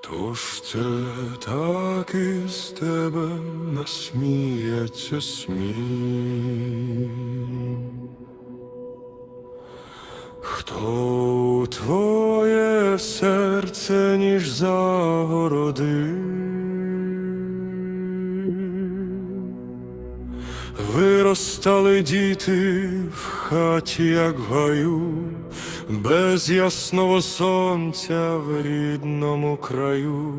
Хто ж це так із тебе насміється сміх? Хто у твоє серце ніж загородив? Виростали діти в хаті, як в гаю, без ясного сонця в рідному краю,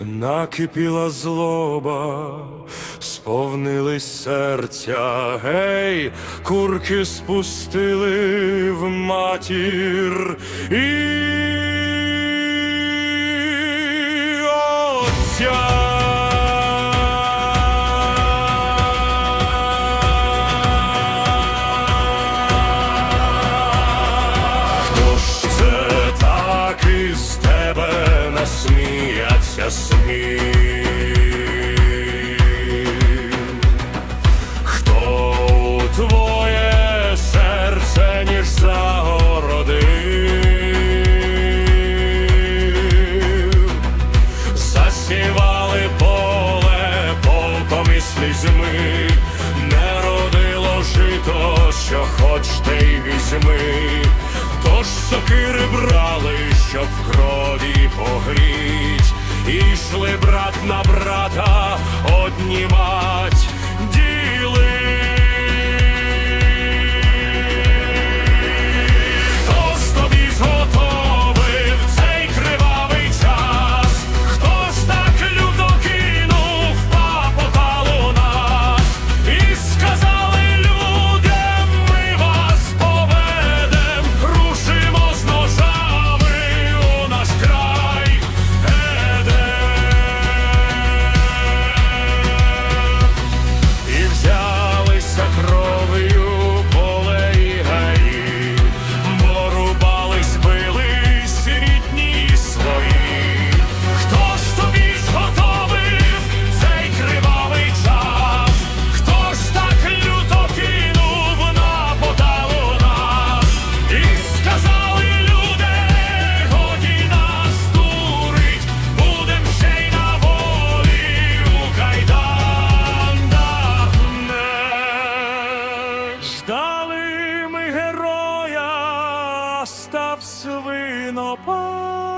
накипіла злоба, сповнились серця, гей, курки спустили в матір і Хто насміяться? Хто у твоє серце ніж загородив? Засівали поле полком і не родило жито, що хоч ти й візьми, тож сокири брали, щоб в крові погріть, і брат на одніма став свинопад.